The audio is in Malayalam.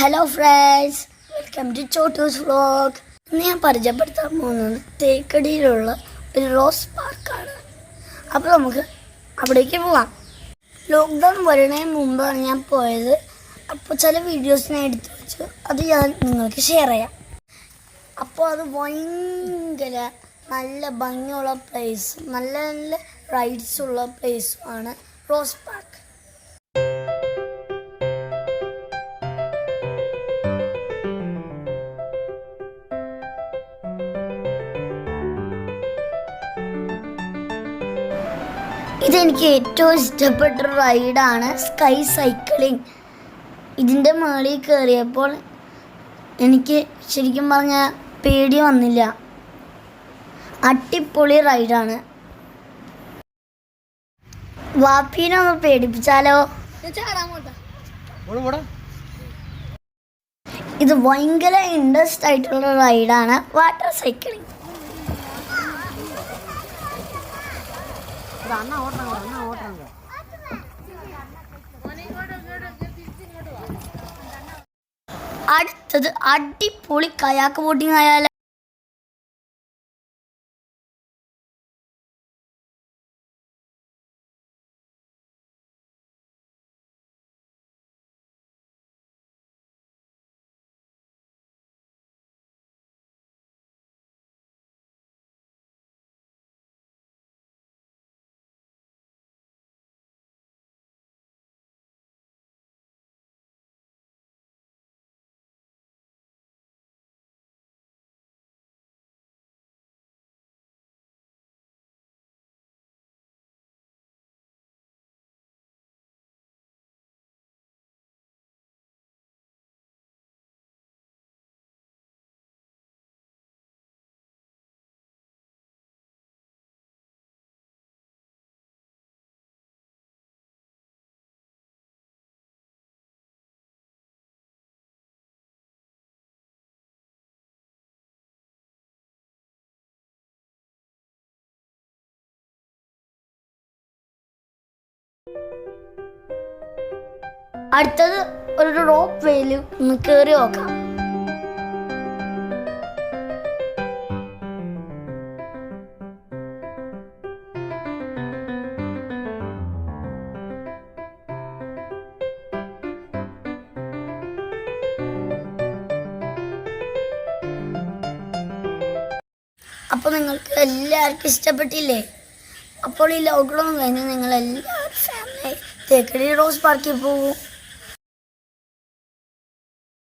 Hello friends welcome to Chottu's vlog ഇന്ന് ഞാൻ പരിചയപ്പെടുത്താൻ പോകുന്നത് തേക്കടിയിലുള്ള ഒരു റോസ് പാർക്കാണ്. അപ്പോൾ നമുക്ക് അവിടേക്ക് പോവാം. ലോക്ക്ഡൗൺ വരുന്നതിന് മുമ്പാണ് ഞാൻ പോയത്. അപ്പോൾ ചില വീഡിയോസ് ഞാൻ എടുത്തു വെച്ചു. അത് ഞാൻ നിങ്ങൾക്ക് ഷെയർ ചെയ്യാം. അപ്പോൾ അത് ഭയങ്കര നല്ല ഭംഗിയുള്ള പ്ലേസ് നല്ല നല്ല റൈഡ്സ് ഉള്ള പ്ലേസുമാണ് റോസ് പാർക്ക്. ഇതെനിക്ക് ഏറ്റവും ഇഷ്ടപ്പെട്ട റൈഡാണ് സ്കൈ സൈക്ലിംഗ് ഇതിന്റെ മേളിൽ കയറിയപ്പോൾ എനിക്ക് ശരിക്കും പറഞ്ഞാൽ പേടി വന്നില്ല. അട്ടിപ്പൊളി റൈഡാണ് വാപ്പീനെ ഒന്ന് പേടിപ്പിച്ചാലോ? ഇത് ഭയങ്കര ഇൻട്രസ്റ്റ് ആയിട്ടുള്ള റൈഡാണ് വാട്ടർ സൈക്ലിംഗ് അണ്ണ ഓട്ടണം അണ്ണ ഓട്ടണം അടുത്തത് അടിപൊളി കയാക്ക് ബോട്ടിംഗ് ആയാലോ അടുത്തത് ഒരു റോപ്പ് വേയിൽ ഒന്ന് കയറി നോക്കാം. അപ്പോൾ നിങ്ങൾക്ക് എല്ലാവർക്കും ഇഷ്ടപ്പെട്ടില്ലേ? അപ്പോൾ ഈ ലോക്ക്ഡൗൺ കഴിഞ്ഞ് നിങ്ങൾ എല്ലാവരും ഫാമിലി തേക്കടി റോസ് പാർക്കിൽ പോകും